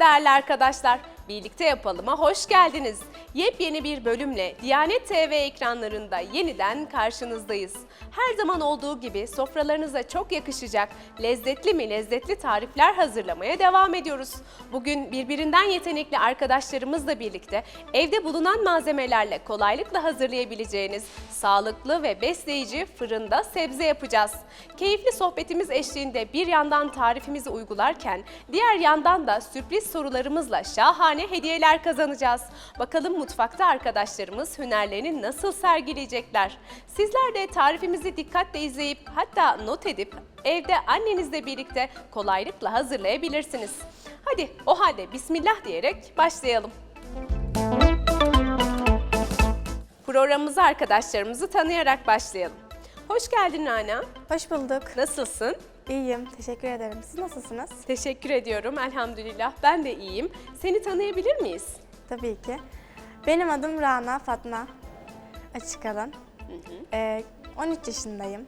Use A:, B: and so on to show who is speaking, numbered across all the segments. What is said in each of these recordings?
A: Değerli arkadaşlar. Birlikte yapalıma hoş geldiniz. Yepyeni bir bölümle Diyanet TV ekranlarında yeniden karşınızdayız. Her zaman olduğu gibi sofralarınıza çok yakışacak lezzetli mi lezzetli tarifler hazırlamaya devam ediyoruz. Bugün birbirinden yetenekli arkadaşlarımızla birlikte evde bulunan malzemelerle kolaylıkla hazırlayabileceğiniz sağlıklı ve besleyici fırında sebze yapacağız. Keyifli sohbetimiz eşliğinde bir yandan tarifimizi uygularken diğer yandan da sürpriz sorularımızla şahane hediyeler kazanacağız. Bakalım mutfakta arkadaşlarımız hünerlerini nasıl sergileyecekler? Sizler de tarifimizi dikkatle izleyip hatta not edip evde annenizle birlikte kolaylıkla hazırlayabilirsiniz. Hadi o halde bismillah diyerek başlayalım. Programımıza arkadaşlarımızı tanıyarak başlayalım. Hoş geldin Rana.
B: Hoş bulduk.
A: Nasılsın?
B: İyiyim. Teşekkür ederim. Siz nasılsınız?
A: Teşekkür ediyorum. Elhamdülillah. Ben de iyiyim. Seni tanıyabilir miyiz?
B: Tabii ki. Benim adım Rana Fatma Açıkalın. Ee, 13 yaşındayım.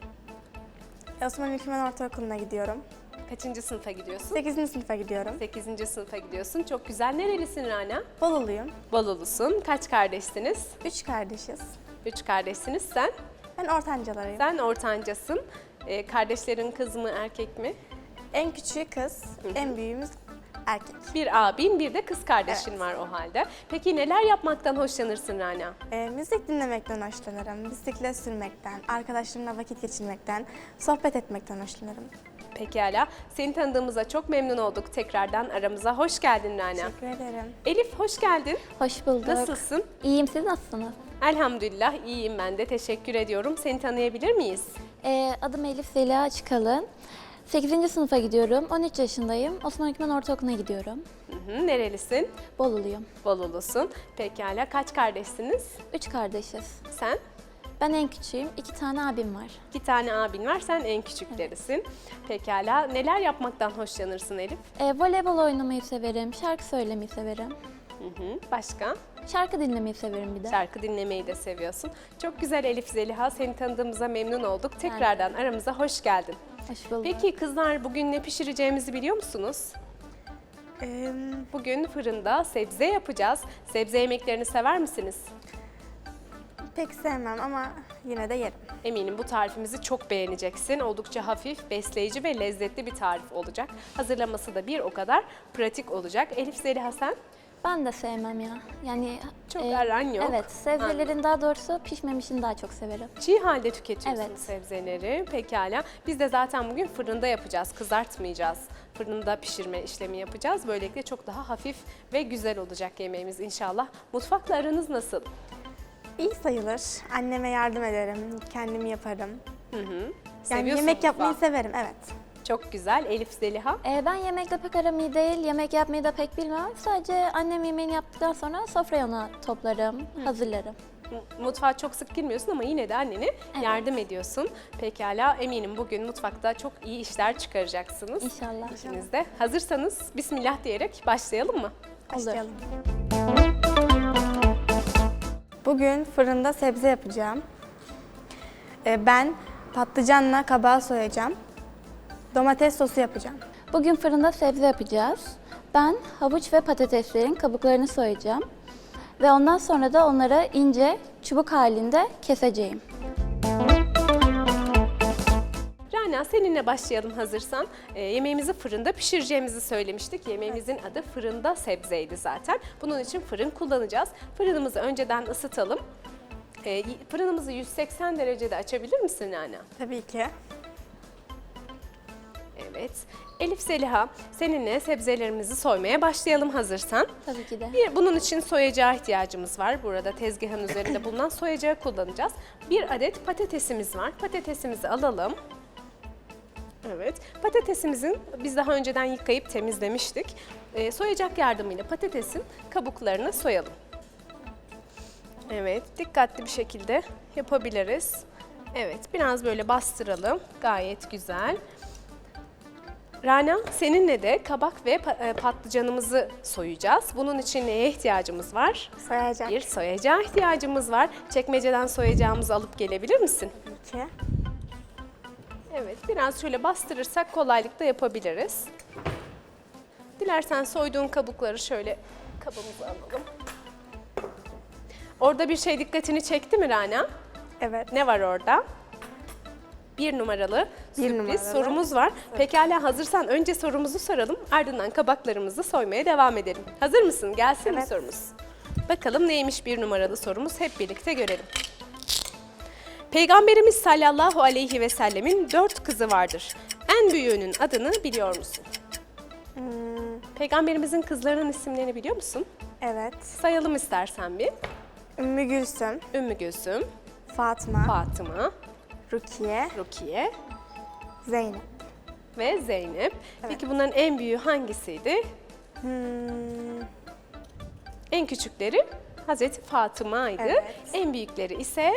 B: Osman Ülkümen Ortaokulu'na gidiyorum.
A: Kaçıncı sınıfa gidiyorsun?
B: 8. sınıfa gidiyorum.
A: 8. sınıfa gidiyorsun. Çok güzel. Nerelisin Rana?
B: Boluluyum.
A: Balolusun. Kaç kardeşsiniz?
B: Üç kardeşiz.
A: Üç kardeşsiniz. Sen?
B: Ben ortancalarıyım.
A: Sen ortancasın. Ee, kardeşlerin kız mı erkek mi?
B: En küçüğü kız, en büyüğümüz erkek.
A: Bir abin bir de kız kardeşin
B: Evet.
A: var o halde. Peki neler yapmaktan hoşlanırsın Rana?
B: Ee, müzik dinlemekten hoşlanırım, bisiklet sürmekten, arkadaşlarımla vakit geçirmekten, sohbet etmekten hoşlanırım.
A: Pekala. Seni tanıdığımıza çok memnun olduk. Tekrardan aramıza hoş geldin Rana.
B: Teşekkür ederim.
A: Elif hoş geldin.
C: Hoş bulduk.
A: Nasılsın?
C: İyiyim, siz nasılsınız?
A: Elhamdülillah iyiyim ben de. Teşekkür ediyorum. Seni tanıyabilir miyiz?
C: Ee, adım Elif Zeliha Çıkalın. 8. sınıfa gidiyorum. 13 yaşındayım. Osman Hükmen Ortaokulu'na gidiyorum.
A: Hı hı, nerelisin?
C: Boluluyum.
A: Bolulusun. Pekala. Kaç kardeşsiniz?
C: Üç kardeşiz.
A: Sen?
C: Ben en küçüğüm. iki tane abim var.
A: İki tane abin var. Sen en küçüklerisin. Pekala. Neler yapmaktan hoşlanırsın Elif?
C: Ee, voleybol oynamayı severim. Şarkı söylemeyi severim.
A: Hı hı. Başka?
C: Şarkı dinlemeyi severim bir de.
A: Şarkı dinlemeyi de seviyorsun. Çok güzel Elif Zeliha. Seni tanıdığımıza memnun olduk. Tekrardan aramıza hoş geldin.
C: Hoş bulduk.
A: Peki kızlar bugün ne pişireceğimizi biliyor musunuz?
B: Ee,
A: Bugün fırında sebze yapacağız. Sebze yemeklerini sever misiniz?
B: pek sevmem ama yine de yerim.
A: Eminim bu tarifimizi çok beğeneceksin. Oldukça hafif, besleyici ve lezzetli bir tarif olacak. Hazırlaması da bir o kadar pratik olacak. Elif Zeliha sen?
C: Ben de sevmem ya. Yani
A: Çok aran yok.
C: Evet, sebzelerin daha doğrusu pişmemişini daha çok severim.
A: Çiğ halde tüketiyorsun
C: Evet.
A: sebzeleri. Pekala. Biz de zaten bugün fırında yapacağız. Kızartmayacağız. Fırında pişirme işlemi yapacağız. Böylelikle çok daha hafif ve güzel olacak yemeğimiz inşallah. Mutfakla aranız nasıl?
B: İyi sayılır. Anneme yardım ederim, kendim yaparım.
A: Hı hı.
B: Yani
A: Seviyorsun
B: yemek yapmayı
A: mutfağı.
B: severim, evet.
A: Çok güzel. Elif Zeliha.
C: Ee, ben yemekle pek aram iyi değil, yemek yapmayı da pek bilmem. Sadece annem yemeğini yaptıktan sonra sofraya onu toplarım, hazırlarım.
A: Mutfağa çok sık girmiyorsun ama yine de annene yardım ediyorsun. Pekala eminim bugün mutfakta çok iyi işler çıkaracaksınız.
C: İnşallah.
A: İkiniz de. Hazırsanız Bismillah diyerek başlayalım mı?
B: Başlayalım. Bugün fırında sebze yapacağım. Ee, Ben patlıcanla kabağı soyacağım. Domates sosu yapacağım.
C: Bugün fırında sebze yapacağız. Ben havuç ve patateslerin kabuklarını soyacağım. Ve ondan sonra da onları ince çubuk halinde keseceğim.
A: Rana seninle başlayalım hazırsan. Ee, yemeğimizi fırında pişireceğimizi söylemiştik. Yemeğimizin adı fırında sebzeydi zaten. Bunun için fırın kullanacağız. Fırınımızı önceden ısıtalım. Y- fırınımızı 180 derecede açabilir misin Rana?
B: Tabii ki.
A: Evet. Elif Zeliha seninle sebzelerimizi soymaya başlayalım hazırsan.
C: Tabii ki de.
A: Bir, bunun için soyacağı ihtiyacımız var. Burada tezgahın üzerinde bulunan soyacağı kullanacağız. Bir adet patatesimiz var. Patatesimizi alalım. Evet. Patatesimizin biz daha önceden yıkayıp temizlemiştik. Ee, soyacak yardımıyla patatesin kabuklarını soyalım. Evet. Dikkatli bir şekilde yapabiliriz. Evet. Biraz böyle bastıralım. Gayet güzel. Rana, seninle de kabak ve e, patlıcanımızı soyacağız. Bunun için neye ihtiyacımız var?
B: Soyacak.
A: Bir soyacağa ihtiyacımız var. Çekmeceden soyacağımızı alıp gelebilir misin?
B: Tabii ki.
A: Evet, biraz şöyle bastırırsak kolaylıkla yapabiliriz. Dilersen soyduğun kabukları şöyle kabımıza alalım. Orada bir şey dikkatini çekti mi Rana?
B: Evet.
A: Ne var orada? Bir numaralı
B: Bir
A: sürpriz
B: numaralı.
A: sorumuz var. Pekala hazırsan önce sorumuzu soralım. Ardından kabaklarımızı soymaya devam edelim. Hazır mısın? Gelsin mi
B: Evet.
A: sorumuz? Bakalım neymiş bir numaralı sorumuz? Hep birlikte görelim. Peygamberimiz sallallahu aleyhi ve sellemin dört kızı vardır. En büyüğünün adını biliyor musun?
B: Hmm,
A: Peygamberimizin kızlarının isimlerini biliyor musun?
B: evet.
A: Sayalım istersen bir.
B: Ümmü Gülsüm,
A: Ümmü Gülsüm,
B: Fatma,
A: Fatıma,
B: Rukiye,
A: Rukiye
B: Zeynep.
A: ve Zeynep. Peki bunların en büyüğü hangisiydi?
B: Hmm,
A: En küçükleri Hazreti Fatıma'ydı.
B: Evet.
A: En büyükleri ise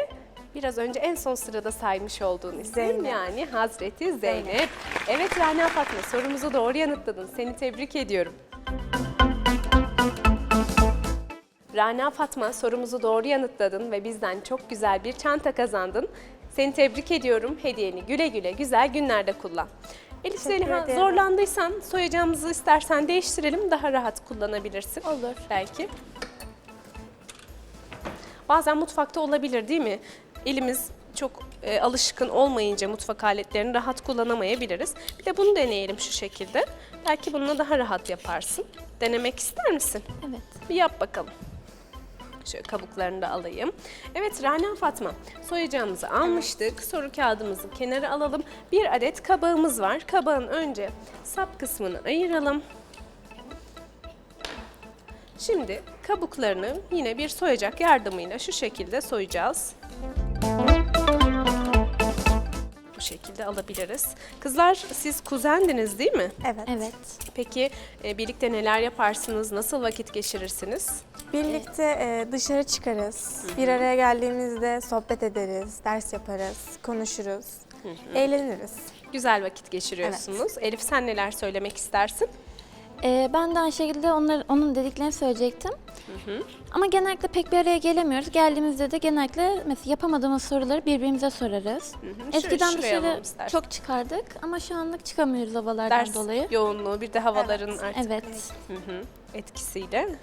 A: biraz önce en son sırada saymış olduğun isim
B: Zeynep.
A: yani Hazreti Zeynep. Evet Rana Fatma sorumuzu doğru yanıtladın. Seni tebrik ediyorum. Rana Fatma sorumuzu doğru yanıtladın ve bizden çok güzel bir çanta kazandın. Seni tebrik ediyorum. Hediyeni güle güle güzel günlerde kullan. Elif Zeliha zorlandıysan soyacağımızı istersen değiştirelim daha rahat kullanabilirsin.
C: Olur.
A: Belki. Bazen mutfakta olabilir değil mi? Elimiz çok e, alışkın olmayınca mutfak aletlerini rahat kullanamayabiliriz. Bir de bunu deneyelim şu şekilde. Belki bununla daha rahat yaparsın. Denemek ister misin?
C: Evet.
A: Bir yap bakalım. Şöyle kabuklarını da alayım. Evet Rana Fatma, soyacağımızı almıştık. Soru kağıdımızı kenara alalım. Bir adet kabağımız var. Kabağın önce sap kısmını ayıralım. Şimdi kabuklarını yine bir soyacak yardımıyla şu şekilde soyacağız. Şekilde alabiliriz. Kızlar siz kuzendiniz değil mi?
B: evet.
C: Evet.
A: Peki e, birlikte neler yaparsınız? Nasıl vakit geçirirsiniz?
B: Birlikte e, dışarı çıkarız. Bir araya geldiğimizde sohbet ederiz, ders yaparız, konuşuruz, eğleniriz.
A: Güzel vakit geçiriyorsunuz. Elif sen neler söylemek istersin?
C: Ee, ben de aynı şekilde onlar, onun dediklerini söyleyecektim. Ama genellikle pek bir araya gelemiyoruz. Geldiğimizde de genellikle mesela yapamadığımız soruları birbirimize sorarız.
A: Şuraya-
C: Eskiden
A: şuraya alalım
C: dışarı çok çıkardık ama şu anlık çıkamıyoruz havalardan
A: Ders
C: dolayı.
A: yoğunluğu bir de havaların
B: Evet,
A: artık
C: Evet.
A: Hı hı, etkisiyle.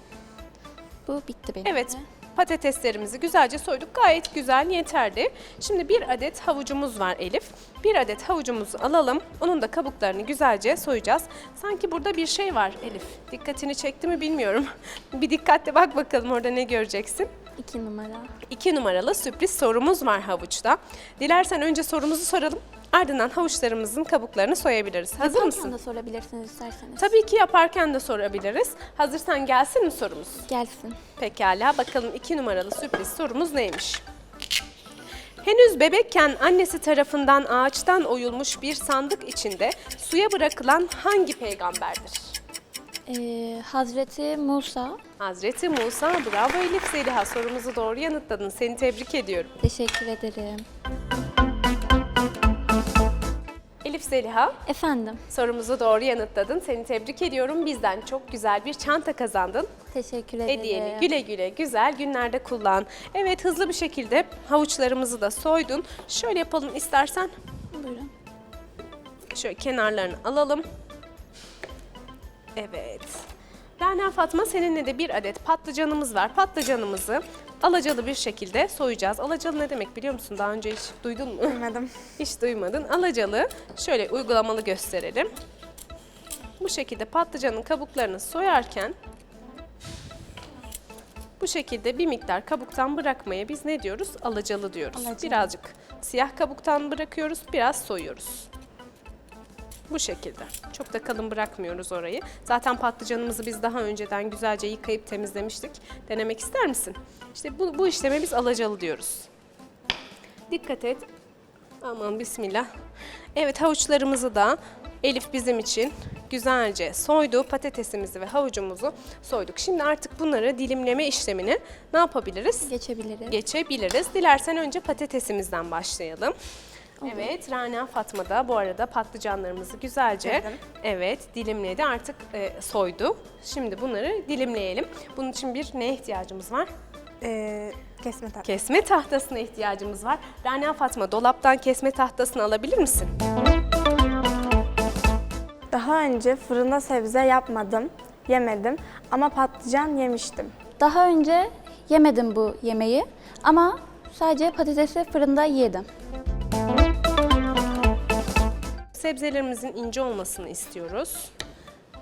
C: Bu bitti benim.
A: Evet patateslerimizi güzelce soyduk. Gayet güzel yeterli. Şimdi bir adet havucumuz var Elif. Bir adet havucumuzu alalım. Onun da kabuklarını güzelce soyacağız. Sanki burada bir şey var Elif. Dikkatini çekti mi bilmiyorum. bir dikkatle bak bakalım orada ne göreceksin.
C: İki numara.
A: İki numaralı sürpriz sorumuz var havuçta. Dilersen önce sorumuzu soralım. Ardından havuçlarımızın kabuklarını soyabiliriz. Hazır
C: Yaparken
A: mısın?
C: de sorabilirsiniz isterseniz.
A: Tabii ki yaparken de sorabiliriz. Hazırsan gelsin mi sorumuz?
C: Gelsin.
A: Pekala bakalım iki numaralı sürpriz sorumuz neymiş? Henüz bebekken annesi tarafından ağaçtan oyulmuş bir sandık içinde suya bırakılan hangi peygamberdir?
C: Ee, Hazreti Musa.
A: Hazreti Musa, bravo Elif Zeliha sorumuzu doğru yanıtladın. Seni tebrik ediyorum.
C: Teşekkür ederim.
A: Elif Zeliha,
C: Efendim.
A: sorumuzu doğru yanıtladın. Seni tebrik ediyorum. Bizden çok güzel bir çanta kazandın.
C: Teşekkür ederim.
A: Hediyeni güle güle güzel günlerde kullan. Evet hızlı bir şekilde havuçlarımızı da soydun. Şöyle yapalım istersen.
C: Buyurun.
A: Şöyle kenarlarını alalım. Evet. Rana Fatma seninle de bir adet patlıcanımız var. Patlıcanımızı alacalı bir şekilde soyacağız. Alacalı ne demek biliyor musun? Daha önce hiç duydun mu?
B: Duymadım.
A: Hiç duymadın. Alacalı şöyle uygulamalı gösterelim. Bu şekilde patlıcanın kabuklarını soyarken bu şekilde bir miktar kabuktan bırakmaya biz ne diyoruz? Alacalı diyoruz.
B: Alacalı.
A: Birazcık siyah kabuktan bırakıyoruz, biraz soyuyoruz. Bu şekilde. Çok da kalın bırakmıyoruz orayı. Zaten patlıcanımızı biz daha önceden güzelce yıkayıp temizlemiştik. Denemek ister misin? İşte bu, bu işleme biz alacalı diyoruz. Dikkat et. Aman bismillah. Evet havuçlarımızı da Elif bizim için güzelce soydu. Patatesimizi ve havucumuzu soyduk. Şimdi artık bunları dilimleme işlemini ne yapabiliriz?
C: Geçebiliriz.
A: Geçebiliriz. Dilersen önce patatesimizden başlayalım. Evet, Rana Fatma da bu arada patlıcanlarımızı güzelce
B: Dilim.
A: evet dilimledi. Artık e, soydu. Şimdi bunları dilimleyelim. Bunun için bir neye ihtiyacımız var?
B: Ee, kesme tatlı.
A: Kesme tahtasına ihtiyacımız var. Rana Fatma dolaptan kesme tahtasını alabilir misin?
B: Daha Daha önce fırında sebze yapmadım, yemedim ama patlıcan yemiştim.
C: Daha önce yemedim bu yemeği ama sadece patatesi fırında yedim.
A: Sebzelerimizin ince olmasını istiyoruz.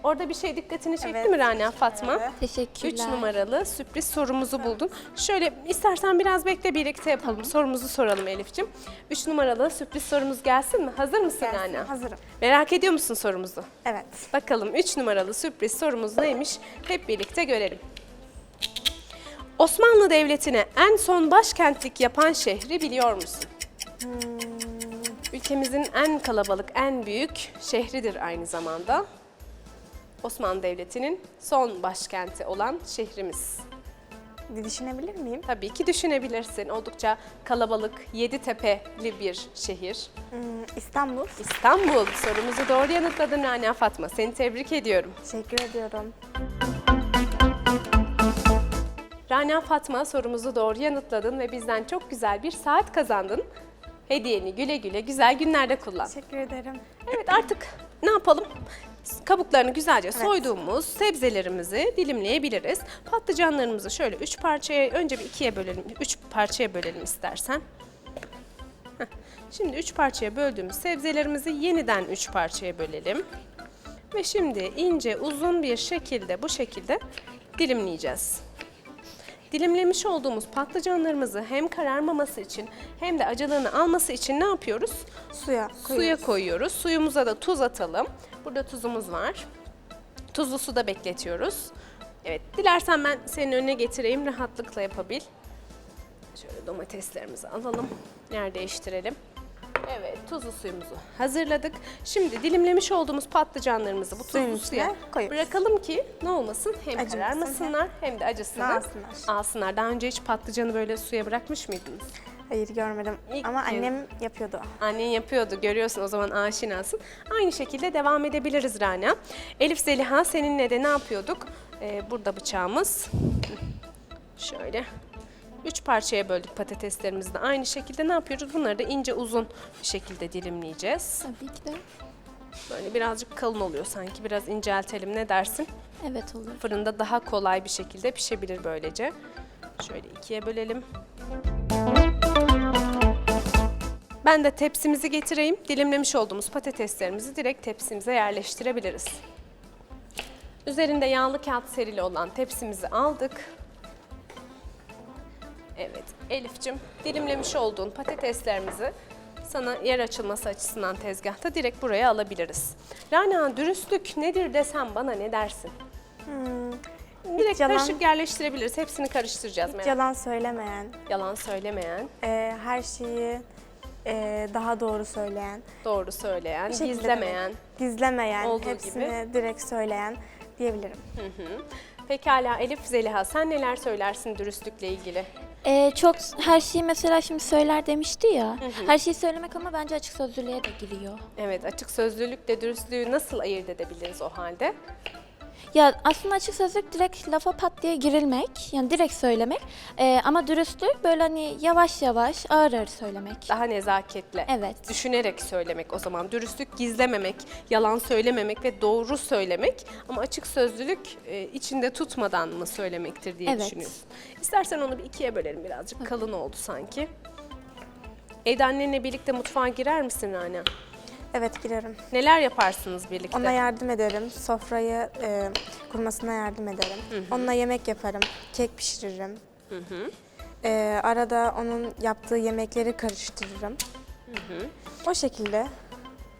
A: Orada bir şey dikkatini çekti
B: Evet.
A: mi Rana Fatma?
B: Evet.
C: Teşekkürler.
A: 3 numaralı sürpriz sorumuzu buldun. Şöyle istersen biraz bekle birlikte yapalım. Sorumuzu soralım Elif'ciğim. 3 numaralı sürpriz sorumuz gelsin mi? Hazır mısın
B: Gelsin,
A: Rana?
B: hazırım.
A: Merak ediyor musun sorumuzu?
B: Evet.
A: Bakalım 3 numaralı sürpriz sorumuz neymiş? Hep birlikte görelim. Osmanlı Devleti'ne en son başkentlik yapan şehri biliyor musun? Ülkemizin en kalabalık, en büyük şehridir aynı zamanda. Osmanlı Devleti'nin son başkenti olan şehrimiz.
B: Bir düşünebilir miyim?
A: Tabii ki düşünebilirsin. Oldukça kalabalık, yedi tepeli bir şehir.
B: Hmm, İstanbul.
A: İstanbul. Sorumuzu doğru yanıtladın Rana Fatma. Seni tebrik ediyorum.
B: Teşekkür ediyorum.
A: Rana Fatma sorumuzu doğru yanıtladın ve bizden çok güzel bir saat kazandın. Hediyeni güle güle güzel günlerde kullan.
B: Teşekkür ederim.
A: Evet artık ne yapalım? Kabuklarını güzelce soyduğumuz sebzelerimizi dilimleyebiliriz. Patlıcanlarımızı şöyle üç parçaya, önce bir ikiye bölelim, üç parçaya bölelim istersen. Heh. Şimdi üç parçaya böldüğümüz sebzelerimizi yeniden üç parçaya bölelim. Ve şimdi ince uzun bir şekilde bu şekilde dilimleyeceğiz. Dilimlemiş olduğumuz patlıcanlarımızı hem kararmaması için hem de acılığını alması için ne yapıyoruz?
B: Suya
A: Suya
B: koyuyoruz.
A: koyuyoruz. Suyumuza da tuz atalım. Burada tuzumuz var. Tuzlu suda bekletiyoruz. Evet, dilersen ben senin önüne getireyim, rahatlıkla yapabil. Şöyle domateslerimizi alalım, yer değiştirelim. Evet, tuzlu suyumuzu hazırladık. Şimdi dilimlemiş olduğumuz patlıcanlarımızı bu
B: Suyun
A: tuzlu
B: içine
A: suya
B: koyuyoruz.
A: bırakalım ki ne olmasın? Hem
B: Acımasın,
A: kararmasınlar hem de acısını
B: alsınlar.
A: alsınlar. Daha önce hiç patlıcanı böyle suya bırakmış mıydınız?
B: Hayır görmedim
A: İlk
B: ama
A: kez.
B: annem yapıyordu.
A: Annen yapıyordu görüyorsun o zaman aşinasın. Aynı şekilde devam edebiliriz Rana. Elif Zeliha seninle de ne yapıyorduk? Ee, burada bıçağımız. Şöyle. Üç parçaya böldük patateslerimizi de aynı şekilde ne yapıyoruz? Bunları da ince uzun bir şekilde dilimleyeceğiz.
C: Tabii ki de.
A: Böyle birazcık kalın oluyor sanki. Biraz inceltelim ne dersin?
C: Evet olur.
A: Fırında daha kolay bir şekilde pişebilir böylece. Şöyle ikiye bölelim. Ben de tepsimizi getireyim. Dilimlemiş olduğumuz patateslerimizi direkt tepsimize yerleştirebiliriz. Üzerinde yağlı kağıt serili olan tepsimizi aldık. Evet Elif'cim dilimlemiş olduğun patateslerimizi sana yer açılması açısından tezgahta direkt buraya alabiliriz. Rana dürüstlük nedir desem bana ne dersin? Direkt
B: yalan-
A: karışık yerleştirebiliriz. Hepsini karıştıracağız. merak-
B: Yalan söylemeyen,
A: Yalan söylemeyen,
B: e, her şeyi e, daha doğru söyleyen,
A: doğru söyleyen, gizlemeyen.
B: gizlemeyen,
A: Olduğu
B: hepsini direkt söyleyen diyebilirim.
A: Pekala Elif Zeliha sen neler söylersin dürüstlükle ilgili?
C: Ee, çok her şeyi mesela şimdi söyler demişti ya. Her şeyi söylemek ama bence açık sözlülüğe de giriyor.
A: Evet açık sözlülükle dürüstlüğü nasıl ayırt edebiliriz o halde?
C: Ya aslında açık sözlük direkt lafa pat diye girilmek, yani direkt söylemek. Ee, ama dürüstlük böyle hani yavaş yavaş, ağır ağır söylemek.
A: Daha nezaketle.
C: Evet.
A: Düşünerek söylemek o zaman. Dürüstlük gizlememek, yalan söylememek ve doğru söylemek. Ama açık sözlülük e, içinde tutmadan mı söylemektir diye
C: Evet.
A: düşünüyorsun. İstersen onu bir ikiye bölelim birazcık. Kalın oldu sanki. Evde annenle birlikte mutfağa girer misin Rana?
B: Evet girerim.
A: Neler yaparsınız birlikte?
B: Ona yardım ederim. Sofrayı e, kurmasına yardım ederim. Onunla yemek yaparım. Kek pişiririm. E, arada onun yaptığı yemekleri karıştırırım. O şekilde.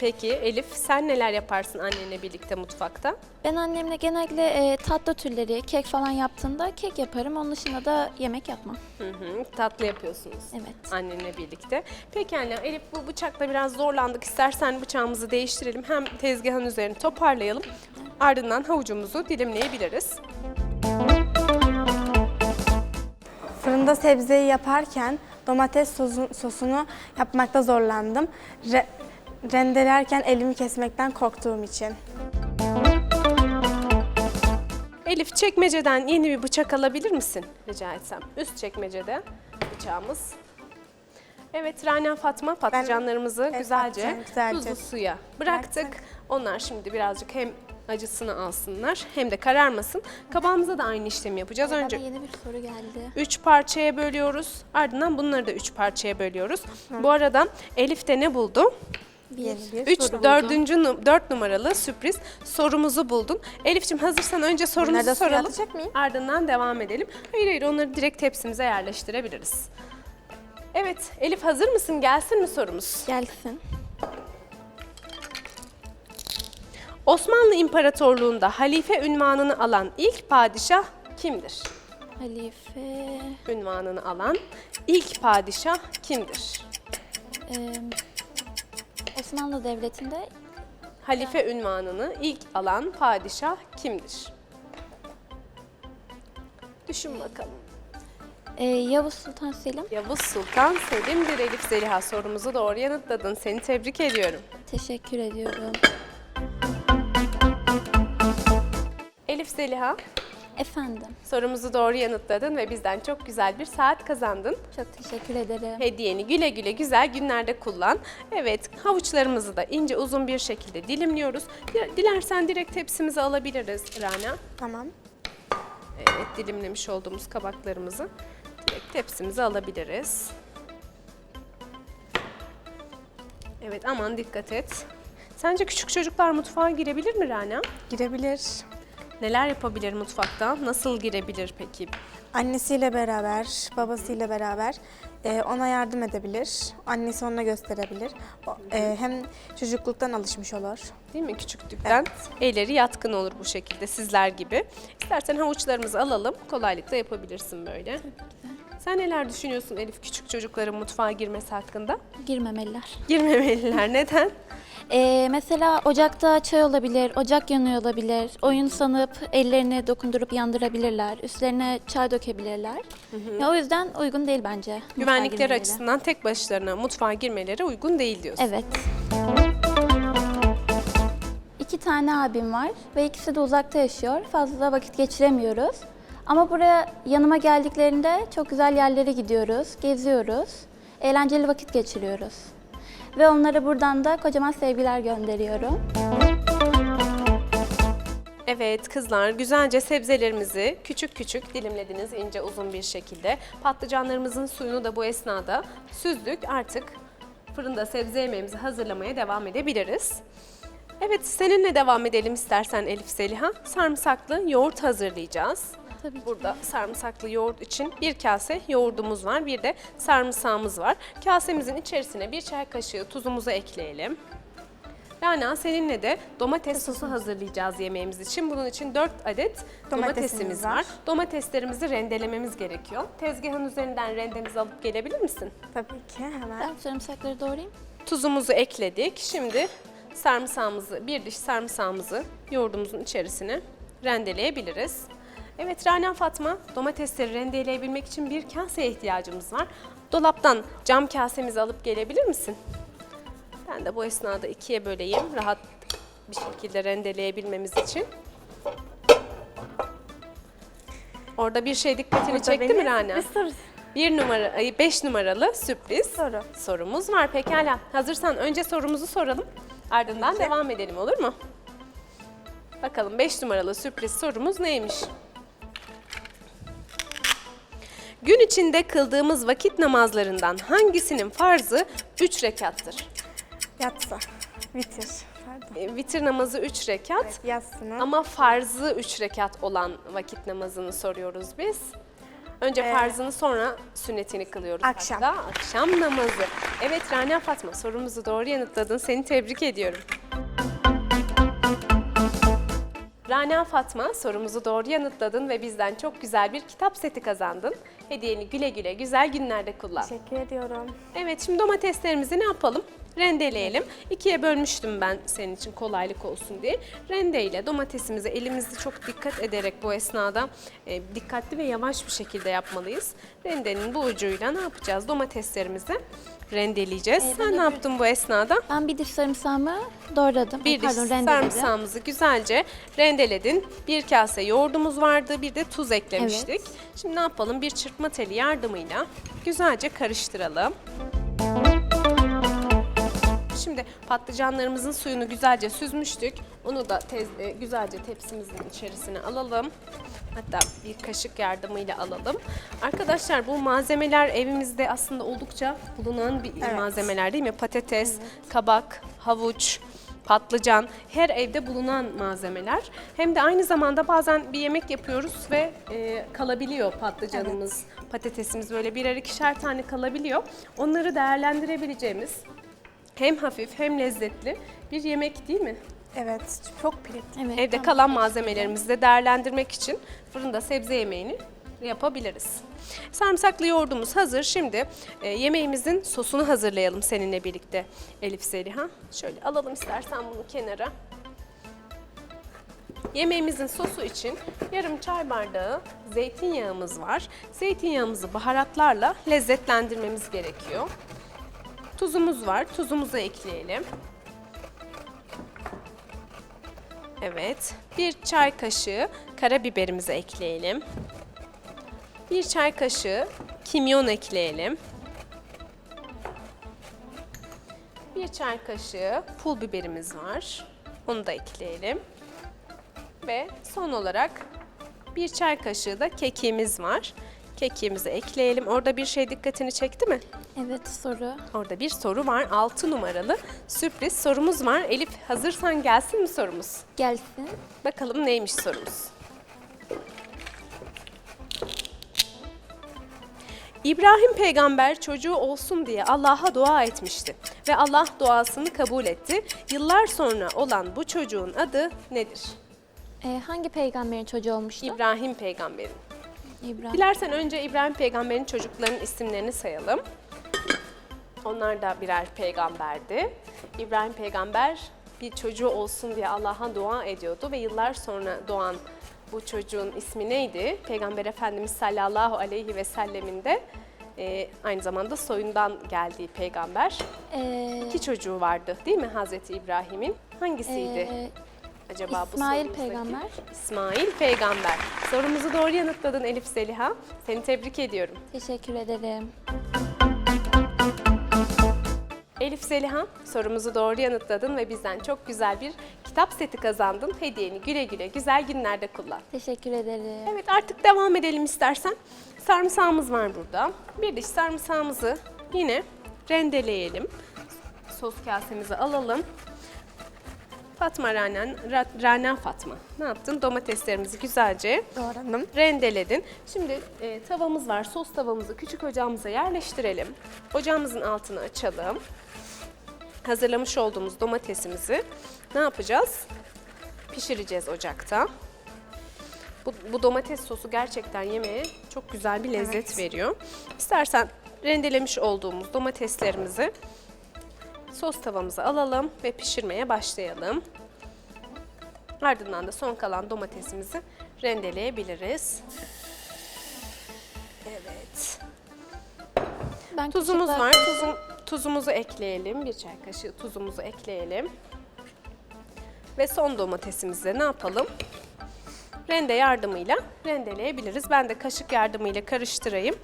A: Peki Elif sen neler yaparsın annenle birlikte mutfakta?
C: Ben annemle genellikle e, tatlı türleri, kek falan yaptığında kek yaparım. Onun dışında da yemek yapmam.
A: Hı hı, tatlı yapıyorsunuz.
C: Evet.
A: Annenle birlikte. Pekala Elif bu bıçakla biraz zorlandık. İstersen bıçağımızı değiştirelim. Hem tezgahın üzerini toparlayalım. Ardından havucumuzu dilimleyebiliriz.
B: Fırında sebzeyi yaparken domates sosu- sosunu yapmakta zorlandım. Re- rendelerken elimi kesmekten korktuğum için.
A: Elif çekmeceden yeni bir bıçak alabilir misin rica etsem? Üst çekmecede bıçağımız. Evet Rana Fatma patlıcanlarımızı
B: evet,
A: güzelce,
B: patlıcanı güzelce
A: tuzlu suya bıraktık.
B: bıraktık.
A: Onlar şimdi birazcık hem acısını alsınlar hem de kararmasın. Kabağımıza da aynı işlemi yapacağız. Önce
C: Bana yeni bir soru geldi.
A: 3 parçaya bölüyoruz. Ardından bunları da 3 parçaya bölüyoruz. Bu arada Elif de ne buldu?
B: Yeni bir
A: 3
B: soru buldum.
A: 4. 4 numaralı sürpriz sorumuzu buldun. Elif'ciğim hazırsan önce sorumuzu
B: Bunları da suya
A: soralım.
B: atacak mıyım?
A: Ardından devam edelim. Hayır hayır onları direkt tepsimize yerleştirebiliriz. Evet Elif hazır mısın? Gelsin mi sorumuz?
C: Gelsin.
A: Osmanlı İmparatorluğu'nda halife ünvanını alan ilk padişah kimdir?
C: Halife.
A: Ünvanını alan ilk padişah kimdir?
C: e, Osmanlı Devleti'nde
A: Halife ünvanını ilk alan padişah kimdir? Düşün bakalım.
C: e, Yavuz Sultan Selim.
A: Yavuz Sultan Selim'dir Elif Zeliha sorumuzu doğru yanıtladın. Seni tebrik ediyorum.
C: Teşekkür ediyorum.
A: Elif Zeliha
C: Efendim.
A: sorumuzu doğru yanıtladın ve bizden çok güzel bir saat kazandın.
C: Çok teşekkür ederim.
A: Hediyeni güle güle güzel günlerde kullan. Evet havuçlarımızı da ince uzun bir şekilde dilimliyoruz. Dil- Dilersen direkt tepsimize alabiliriz Rana.
B: Tamam.
A: Evet dilimlemiş olduğumuz kabaklarımızı direkt tepsimize alabiliriz. Evet aman dikkat et. Sence küçük çocuklar mutfağa girebilir mi Rana?
B: Girebilir.
A: Neler yapabilir mutfakta? Nasıl girebilir peki?
B: Annesiyle beraber, babasıyla beraber e, ona yardım edebilir. Annesi ona gösterebilir. O, e, hem çocukluktan alışmış olur.
A: Değil mi? Küçüklükten elleri yatkın olur bu şekilde sizler gibi. İstersen havuçlarımızı alalım. Kolaylıkla yapabilirsin böyle. Sen neler düşünüyorsun Elif küçük çocukların mutfağa girmesi hakkında?
C: Girmemeliler.
A: Girmemeliler. Neden?
C: E, mesela ocakta çay olabilir, ocak yanıyor olabilir. Oyun sanıp ellerini dokundurup yandırabilirler. Üstlerine çay dökebilirler. Ya, o yüzden uygun değil bence. mutfağa girmeleri.
A: açısından tek başlarına mutfağa girmeleri uygun değil diyorsun.
C: Evet. İki tane abim var ve ikisi de uzakta yaşıyor. Fazla vakit geçiremiyoruz. Ama buraya yanıma geldiklerinde çok güzel yerlere gidiyoruz, geziyoruz, eğlenceli vakit geçiriyoruz. Ve onlara buradan da kocaman sevgiler gönderiyorum.
A: Evet kızlar güzelce sebzelerimizi küçük küçük dilimlediniz ince uzun bir şekilde. Patlıcanlarımızın suyunu da bu esnada süzdük. Artık fırında sebze yemeğimizi hazırlamaya devam edebiliriz. Evet seninle devam edelim istersen Elif Seliha. Sarımsaklı yoğurt hazırlayacağız.
C: Tabii ki.
A: Burada sarımsaklı yoğurt için bir kase yoğurdumuz var. Bir de sarımsağımız var. Kasemizin içerisine bir çay kaşığı tuzumuzu ekleyelim. Rana seninle de domates sosu hazırlayacağız yemeğimiz için. Bunun için 4 adet domatesimiz,
B: Domatesimiz
A: var.
B: var.
A: Domateslerimizi rendelememiz gerekiyor. Tezgahın üzerinden rendemizi alıp gelebilir misin?
B: Tabii ki hemen.
C: Ben sarımsakları doğrayayım.
A: Tuzumuzu ekledik. Şimdi sarımsağımızı, bir diş sarımsağımızı yoğurdumuzun içerisine rendeleyebiliriz. Evet Rana Fatma, domatesleri rendeleyebilmek için bir kaseye ihtiyacımız var. Dolaptan cam kasemizi alıp gelebilir misin? Ben de bu esnada ikiye böleyim rahat bir şekilde rendeleyebilmemiz için. Orada bir şey dikkatini
B: Burada
A: çekti mi Rana?
B: bir soru-
A: Bir numara, beş numaralı sürpriz
B: Soru.
A: sorumuz var. Pekala. Hazırsan önce sorumuzu soralım. Ardından
B: Peki.
A: devam edelim olur mu? Bakalım 5 numaralı sürpriz sorumuz neymiş? Gün içinde kıldığımız vakit namazlarından hangisinin farzı 3 rekattır?
B: Yatsı. Vitir. Pardon.
A: E, Vitir namazı 3 rekat.
B: Evet, yatsının.
A: Ama farzı 3 rekat olan vakit namazını soruyoruz biz. Önce
B: Ee,
A: farzını sonra sünnetini kılıyoruz
B: akşam.
A: hatta. Akşam namazı. Evet Rana Fatma sorumuzu doğru yanıtladın. Seni tebrik ediyorum. Rana Fatma sorumuzu doğru yanıtladın ve bizden çok güzel bir kitap seti kazandın. Hediyeni güle güle güzel günlerde kullan.
B: Teşekkür ediyorum.
A: Evet şimdi domateslerimizi ne yapalım? Rendeleyelim. İkiye bölmüştüm ben senin için kolaylık olsun diye. Rende ile domatesimizi elimizi çok dikkat ederek bu esnada e, dikkatli ve yavaş bir şekilde yapmalıyız. Rendenin bu ucuyla ne yapacağız? Domateslerimizi rendeleyeceğiz.
C: Ee,
A: Sen ne yaptın bu esnada?
C: Ben bir diş sarımsağımı doğradım.
A: Bir diş
C: Pardon, rendeledim.
A: sarımsağımızı güzelce rendeledin. Bir kase yoğurdumuz vardı, bir de tuz eklemiştik.
C: Evet.
A: Şimdi ne yapalım? Bir çırpma teli yardımıyla güzelce karıştıralım. Şimdi patlıcanlarımızın suyunu güzelce süzmüştük. Onu da tez- e, güzelce tepsimizin içerisine alalım. Hatta bir kaşık yardımıyla alalım. Arkadaşlar bu malzemeler evimizde aslında oldukça bulunan bir
B: Evet.
A: malzemeler değil mi? Patates, kabak, havuç, patlıcan her evde bulunan malzemeler. Hem de aynı zamanda bazen bir yemek yapıyoruz ve e, kalabiliyor patlıcanımız, patatesimiz böyle birer ikişer tane kalabiliyor. Onları değerlendirebileceğimiz hem hafif hem lezzetli bir yemek değil mi?
B: Evet, çok pratik.
C: Evet,
A: Evde kalan malzemelerimizi de değerlendirmek için fırında sebze yemeğini yapabiliriz. Sarımsaklı yoğurdumuz hazır. Şimdi e, yemeğimizin sosunu hazırlayalım seninle birlikte Elif Zeliha. Şöyle alalım istersen bunu kenara. Yemeğimizin sosu için yarım çay bardağı zeytinyağımız var. Zeytinyağımızı baharatlarla lezzetlendirmemiz gerekiyor. Tuzumuz var. Tuzumuzu ekleyelim. Evet. Bir çay kaşığı karabiberimizi ekleyelim. Bir çay kaşığı kimyon ekleyelim. Bir çay kaşığı pul biberimiz var. Onu da ekleyelim. Ve son olarak bir çay kaşığı da kekiğimiz var. Kekiğimizi ekleyelim. Orada bir şey dikkatini çekti mi?
C: Evet soru.
A: Orada bir soru var. 6 numaralı sürpriz sorumuz var. Elif hazırsan gelsin mi sorumuz?
C: Gelsin.
A: Bakalım neymiş sorumuz. İbrahim peygamber çocuğu olsun diye Allah'a dua etmişti ve Allah duasını kabul etti. Yıllar sonra olan bu çocuğun adı nedir?
C: Ee, hangi peygamberin çocuğu olmuştu?
A: İbrahim peygamberin.
C: İbrahim.
A: Dilersen önce İbrahim peygamberin çocuklarının isimlerini sayalım. Onlar da birer peygamberdi. İbrahim peygamber bir çocuğu olsun diye Allah'a dua ediyordu ve yıllar sonra doğan bu çocuğun ismi neydi? Peygamber Efendimiz sallallahu aleyhi ve sellemin de e, aynı zamanda soyundan geldiği peygamber.
C: Ee,
A: İki çocuğu vardı değil mi Hazreti İbrahim'in? Hangisiydi?
C: ee,
A: acaba bu
C: İsmail
A: sorumuzdaki?
C: peygamber.
A: İsmail peygamber. Sorumuzu doğru yanıtladın Elif Zeliha. Seni tebrik ediyorum.
C: teşekkür ederim.
A: Elif Zeliha sorumuzu doğru yanıtladın ve bizden çok güzel bir kitap seti kazandın. Hediyeni güle güle güzel günlerde kullan.
C: Teşekkür ederim.
A: Evet artık devam edelim istersen. Sarımsağımız var burada. Bir diş sarımsağımızı yine rendeleyelim. Sos kasemize alalım. Fatma Rana, Ra- Rana Fatma ne yaptın? Domateslerimizi güzelce
B: Doğradım.
A: rendeledin. Şimdi e, tavamız var. Sos tavamızı küçük ocağımıza yerleştirelim. Ocağımızın altını açalım. Hazırlamış olduğumuz domatesimizi ne yapacağız? Pişireceğiz ocakta. Bu, bu domates sosu gerçekten yemeğe çok güzel bir lezzet
B: Evet.
A: veriyor. İstersen rendelemiş olduğumuz domateslerimizi sos tavamıza alalım ve pişirmeye başlayalım. Ardından da son kalan domatesimizi rendeleyebiliriz. Evet.
C: Ben
A: Tuzumuz
C: küçük
A: var. Tuzum, tuzumuzu ekleyelim. Bir çay kaşığı tuzumuzu ekleyelim. Ve son domatesimizi ne yapalım? Rende yardımıyla rendeleyebiliriz. Ben de kaşık yardımıyla karıştırayım.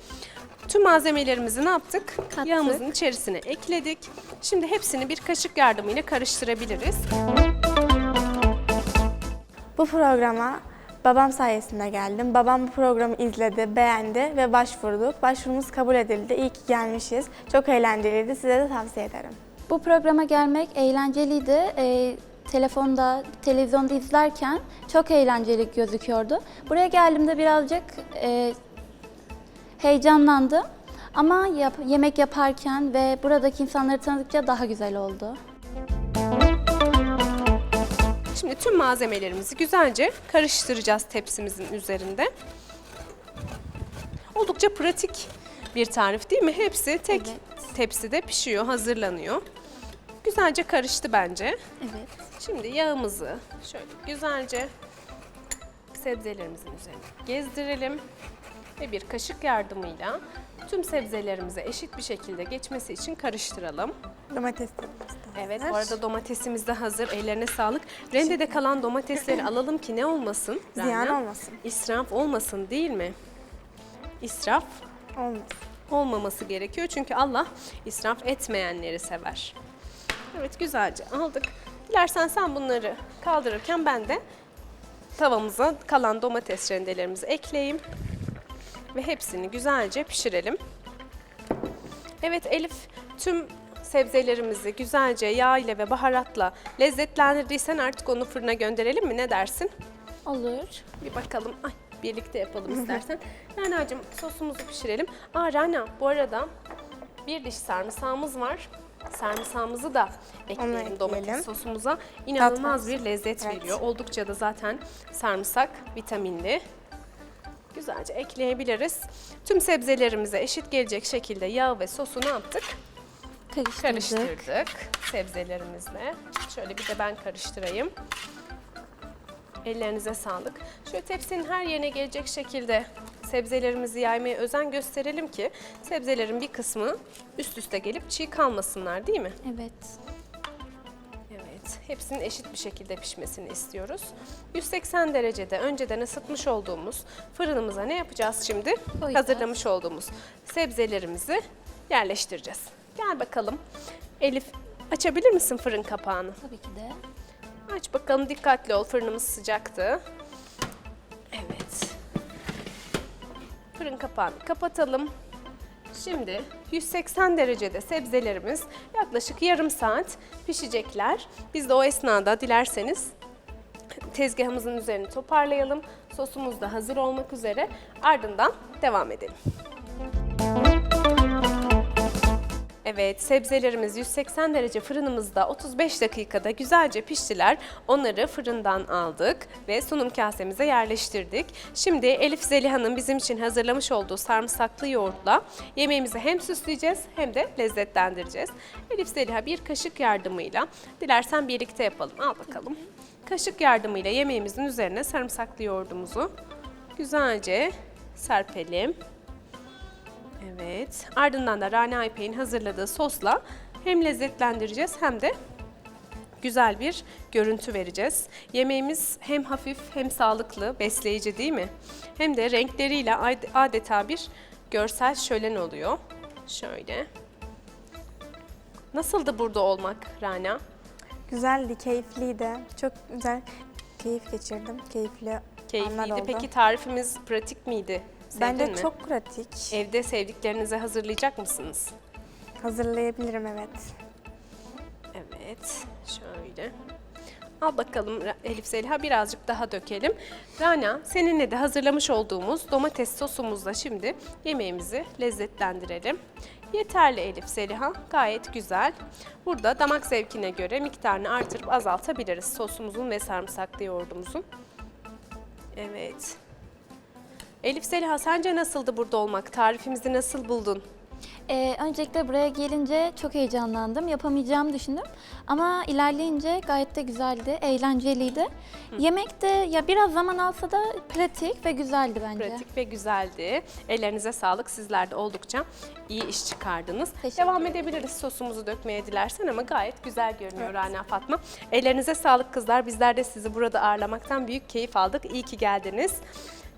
A: Tüm malzemelerimizi ne yaptık?
C: Kattık.
A: Yağımızın içerisine ekledik. Şimdi hepsini bir kaşık yardımıyla karıştırabiliriz.
B: Bu programa babam sayesinde geldim. Babam bu programı izledi, beğendi ve başvurduk. Başvurumuz kabul edildi. İyi ki gelmişiz. Çok eğlenceliydi. Size de tavsiye ederim.
C: Bu programa gelmek eğlenceliydi. Ee, telefonda, televizyonda izlerken çok eğlenceli gözüküyordu. Buraya geldiğimde birazcık e, heyecanlandım. Ama yap- yemek yaparken ve buradaki insanları tanıdıkça daha güzel oldu.
A: Şimdi tüm malzemelerimizi güzelce karıştıracağız tepsimizin üzerinde. Oldukça pratik bir tarif değil mi? Hepsi tek
C: Evet.
A: tepside pişiyor, hazırlanıyor. Güzelce karıştı bence.
C: Evet.
A: Şimdi yağımızı şöyle güzelce sebzelerimizin üzerine gezdirelim ve bir kaşık yardımıyla tüm sebzelerimize eşit bir şekilde geçmesi için karıştıralım.
B: Domateslerimiz de
A: Evet, bu arada domatesimiz de hazır. Ellerine sağlık. Rendede kalan domatesleri alalım ki ne olmasın?
B: Ziyan
A: Rana?
B: olmasın.
A: İsraf olmasın değil mi? İsraf
B: Olmaz.
A: olmaması gerekiyor çünkü Allah israf etmeyenleri sever. Evet güzelce aldık. Dilersen sen bunları kaldırırken ben de tavamıza kalan domates rendelerimizi ekleyeyim. Ve hepsini güzelce pişirelim. Evet Elif tüm sebzelerimizi güzelce yağ ile ve baharatla lezzetlendirdiysen artık onu fırına gönderelim mi ne dersin?
C: Olur.
A: Bir bakalım. Ay birlikte yapalım istersen. Rana'cığım sosumuzu pişirelim. Aa Rana bu arada bir diş sarımsağımız var. Sarımsağımızı da ekleyelim
B: ekleyelim.
A: domates sosumuza. İnanılmaz
B: Tat
A: bir lezzet
B: Evet.
A: veriyor. Oldukça da zaten sarımsak vitaminli. Güzelce ekleyebiliriz. Tüm sebzelerimize eşit gelecek şekilde yağ ve sosu ne yaptık?
C: Karıştırdık.
A: Karıştırdık sebzelerimizle. Şöyle bir de ben karıştırayım. Ellerinize sağlık. Şöyle tepsinin her yerine gelecek şekilde sebzelerimizi yaymaya özen gösterelim ki sebzelerin bir kısmı üst üste gelip çiğ kalmasınlar değil mi?
C: Evet.
A: Hepsinin eşit bir şekilde pişmesini istiyoruz. 180 derecede önceden ısıtmış olduğumuz fırınımıza ne yapacağız şimdi?
C: Koyacağız.
A: Hazırlamış olduğumuz sebzelerimizi yerleştireceğiz. Gel bakalım. Elif açabilir misin fırın kapağını?
C: Tabii ki de.
A: Aç bakalım dikkatli ol fırınımız sıcaktı. Evet. Fırın kapağını kapatalım. Şimdi 180 derecede sebzelerimiz yaklaşık yarım saat pişecekler. Biz de o esnada dilerseniz tezgahımızın üzerini toparlayalım. Sosumuz da hazır olmak üzere. Ardından devam edelim. Evet, sebzelerimiz 180 derece fırınımızda 35 dakikada güzelce piştiler. Onları fırından aldık ve sunum kasemize yerleştirdik. Şimdi Elif Zeliha'nın bizim için hazırlamış olduğu sarımsaklı yoğurtla yemeğimizi hem süsleyeceğiz hem de lezzetlendireceğiz. Elif Zeliha bir kaşık yardımıyla dilersen birlikte yapalım. Al bakalım. Kaşık yardımıyla yemeğimizin üzerine sarımsaklı yoğurdumuzu güzelce serpelim. Evet. Ardından da Rana Aypek'in hazırladığı sosla hem lezzetlendireceğiz hem de güzel bir görüntü vereceğiz. Yemeğimiz hem hafif hem sağlıklı, besleyici değil mi? Hem de renkleriyle ad- adeta bir görsel şölen oluyor. Şöyle. Nasıldı burada olmak Rana?
B: Güzeldi, keyifliydi. Çok güzel keyif geçirdim. Keyifli anlar
A: Keyifliydi.
B: oldu.
A: Peki tarifimiz pratik miydi? Sevdin
B: Bence
A: mi?
B: çok pratik.
A: Evde sevdiklerinize hazırlayacak mısınız?
B: Hazırlayabilirim evet.
A: Evet, şöyle. Al bakalım Elif Zeliha birazcık daha dökelim. Rana seninle de hazırlamış olduğumuz domates sosumuzla şimdi yemeğimizi lezzetlendirelim. Yeterli Elif Zeliha, gayet güzel. Burada damak zevkine göre miktarını artırıp azaltabiliriz sosumuzun ve sarımsaklı yoğurdumuzun. Evet. Elif Zeliha sence nasıldı burada olmak? Tarifimizi nasıl buldun?
C: Ee, öncelikle buraya gelince çok heyecanlandım. Yapamayacağımı düşündüm. Ama ilerleyince gayet de güzeldi, eğlenceliydi. Yemek de ya biraz zaman alsa da pratik ve güzeldi bence.
A: Pratik ve güzeldi. Ellerinize sağlık. Sizler de oldukça iyi iş çıkardınız.
C: Teşekkür
A: Devam edebiliriz sosumuzu dökmeye dilersen ama gayet güzel görünüyor Rana Fatma. Ellerinize sağlık kızlar. Bizler de sizi burada ağırlamaktan büyük keyif aldık. İyi ki geldiniz.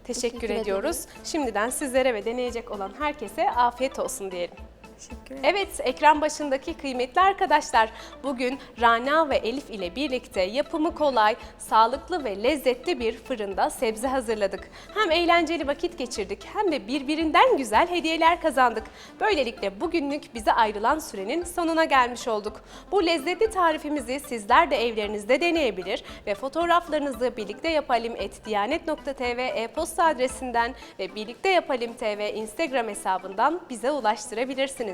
A: Teşekkür,
C: Teşekkür
A: ediyoruz. Şimdiden sizlere ve deneyecek olan herkese afiyet olsun diyelim.
B: Teşekkür ederim.
A: Evet, ekran başındaki kıymetli arkadaşlar, bugün Rana ve Elif ile birlikte yapımı kolay, sağlıklı ve lezzetli bir fırında sebze hazırladık. Hem eğlenceli vakit geçirdik hem de birbirinden güzel hediyeler kazandık. Böylelikle bugünlük bize ayrılan sürenin sonuna gelmiş olduk. Bu lezzetli tarifimizi sizler de evlerinizde deneyebilir ve fotoğraflarınızı birlikte yapalım diyanet.tv e-posta adresinden ve birlikte yapalım tv Instagram hesabından bize ulaştırabilirsiniz.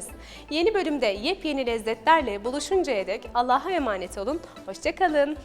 A: Yeni bölümde yepyeni lezzetlerle buluşuncaya dek Allah'a emanet olun. Hoşçakalın.